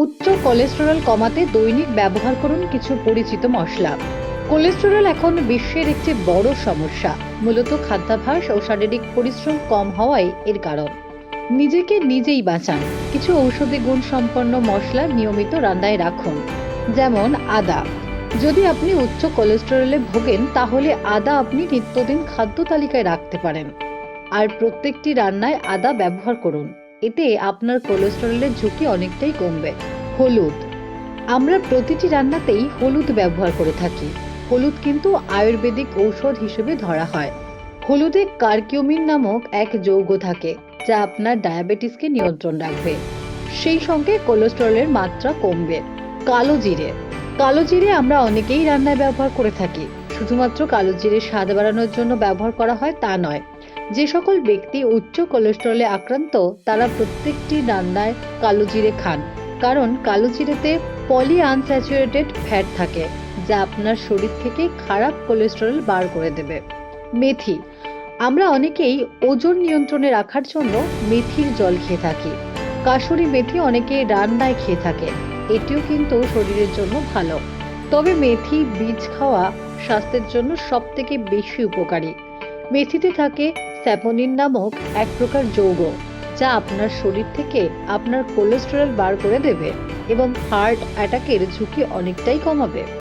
উচ্চ কোলেস্টেরল কমাতে দৈনিক ব্যবহার করুন কিছু পরিচিত মশলা। কোলেস্টেরল এখন বিশ্বের একটি বড় সমস্যা। মূলত খাদ্যাভ্যাস ও শারীরিক পরিশ্রম কম হওয়াই এর কারণ। নিজেকে নিজেই বাঁচান। কিছু ঔষধি গুণ সম্পন্ন মশলা নিয়মিত রান্নায় রাখুন। যেমন আদা। যদি আপনি উচ্চ কোলেস্টেরলে ভোগেন, তাহলে আদা আপনি নিত্যদিন খাদ্য তালিকায় রাখতে পারেন। আর প্রত্যেকটি রান্নায় আদা ব্যবহার করুন। এতে আপনার কোলেস্টেরলের ঝুঁকি অনেকটাই কমবে। হলুদ। আমরা প্রতিটি রান্নাতেই হলুদ ব্যবহার করে থাকি। হলুদ কিন্তু আয়ুর্বেদিক ঔষধ হিসেবে ধরা হয়। হলুদে কার্কিউমিন নামক এক যৌগ থাকে, যা আপনার ডায়াবেটিসকে নিয়ন্ত্রণ রাখবে। সেই সঙ্গে কোলেস্টেরলের মাত্রা কমবে। কালো জিরে। কালো জিরে আমরা অনেকেই রান্নায় ব্যবহার করে থাকি। শুধুমাত্র কালো জিরে স্বাদ বাড়ানোর জন্য ব্যবহার করা হয় তা নয়। যে সকল ব্যক্তি উচ্চ কোলেস্টেরলে আক্রান্ত, তারা প্রত্যেকটি রান্নায় কালো জিরে খান, কারণ কালো জিরেতে পলি আনস্যাচুরেটেড ফ্যাট থাকে, যা আপনার শরীর থেকে খারাপ কোলেস্টেরল বার করে দেবে। মেথি, আমরা অনেকেই ওজন নিয়ন্ত্রণে রাখার জন্য মেথির জল খেয়ে থাকি। কাসুরি মেথি অনেকে রান্নায় খেয়ে থাকে, এটিও কিন্তু শরীরের জন্য ভালো। তবে মেথি, বীজ খাওয়া স্বাস্থ্যের জন্য সবথেকে বেশি উপকারী। মেথিতে থাকে স্যাপোনিন নামক এক প্রকার যৌগ, যা আপনার শরীর থেকে আপনার কোলেস্টেরল বার করে দেবে এবং হার্ট অ্যাটাকের ঝুঁকি অনেকটাই কমাবে।